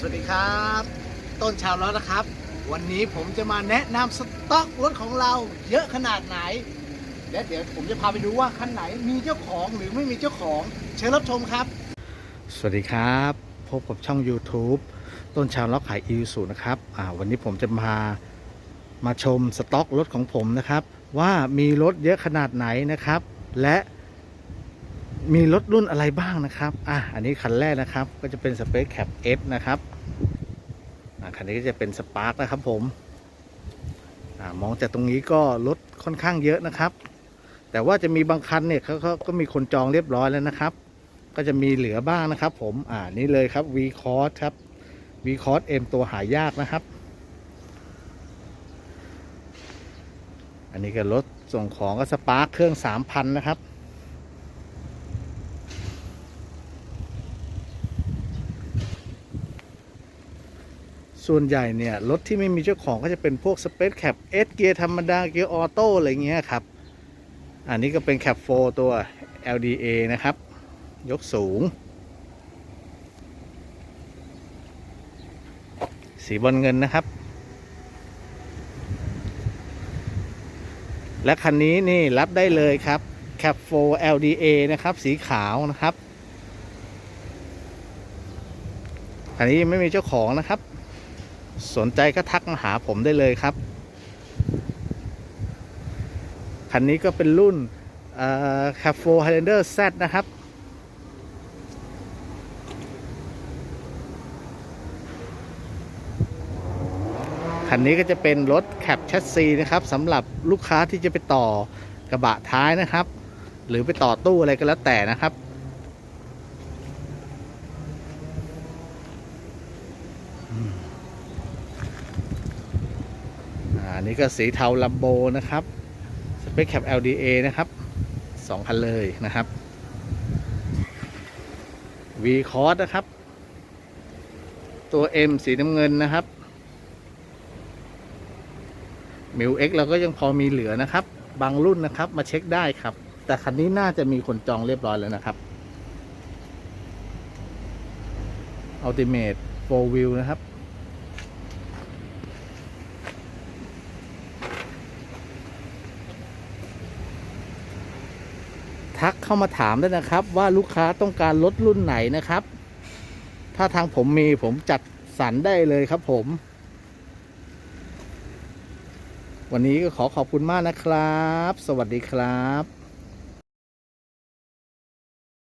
สวัสดีครับ ต้นชาวล้อนะครับ วันนี้ผมจะมาแนะนำสต็อกรถของเราเยอะขนาดไหน และเดี๋ยวผมจะพาไปดูว่าคันไหนมีเจ้าของหรือไม่มีเจ้าของ เชิญรับชมครับ สวัสดีครับ พบกับช่อง YouTube ต้นชาวล้อขายอีสูนะครับอ่าวันนี้ผมจะมามาชมสต็อกรถของผมนะครับ ว่ามีรถเยอะขนาดไหนนะครับ และ มีรถรุ่นอะไรบ้างนะครับ อะ อันนี้คันแรกนะครับ ก็จะเป็น Space Cap S นะครับอะคันนี้ก็จะเป็น Spark นะครับผม อ่ามองจากตรงนี้ก็รถค่อนข้างเยอะนะครับ แต่ว่าจะมีบางคันเนี่ยเขาเขาก็มีคนจองเรียบร้อยแล้วนะครับ ก็จะมีเหลือบ้างนะครับ ผม อ่า นี่เลยครับ V Cross ครับ V Cross M ตัวหายากนะครับ อันนี้ก็รถส่งของก็ Spark เครื่อง 3,000 นะครับ ส่วนใหญ่เนี่ย รถที่ไม่มีเจ้าของก็จะเป็นพวก Space Cap S เกียร์ธรรมดาเกียร์ออโต้อะไรเงี้ยครับ อันนี้ก็เป็น Cap 4ตัว LDA นะครับ ยกสูง สีบอลเงินนะครับ และคันนี้นี่รับได้เลยครับ Cap 4 LDA นะครับ สีขาวนะครับ อันนี้ยังไม่มีเจ้าของนะครับ สนใจก็ทักมาหาผมได้เลยครับ คันนี้ก็เป็นรุ่นเอ่อ Cap 4 Highlander Z นะครับ คันนี้ก็จะเป็นรถแคปแชสซีนะครับสำหรับลูกค้าที่จะไปต่อกระบะท้ายนะครับ หรือไปต่อตู้อะไรก็แล้วแต่นะครับ อันนี้ก็สีเทาลัมโบนะครับสเปคแคป LDA นะครับสองคันเลยนะครับ V c o s นะครับ ตัว M สีน้ำเงินนะครับมิว X เราก็ยังพอมีเหลือนะครับ บางรุ่นนะครับ มาเช็คได้ครับ แต่คันนี้น่าจะมีคนจองเรียบร้อยแล้วนะครับ Ultimate 4 Wheel นะครับ ทักเข้ามาถามได้นะครับ ว่าลูกค้าต้องการรถรุ่นไหนนะครับ ถ้าทางผมมีผมจัดสรรได้เลยครับผม วันนี้ก็ขอขอบคุณมากนะครับ สวัสดีครับ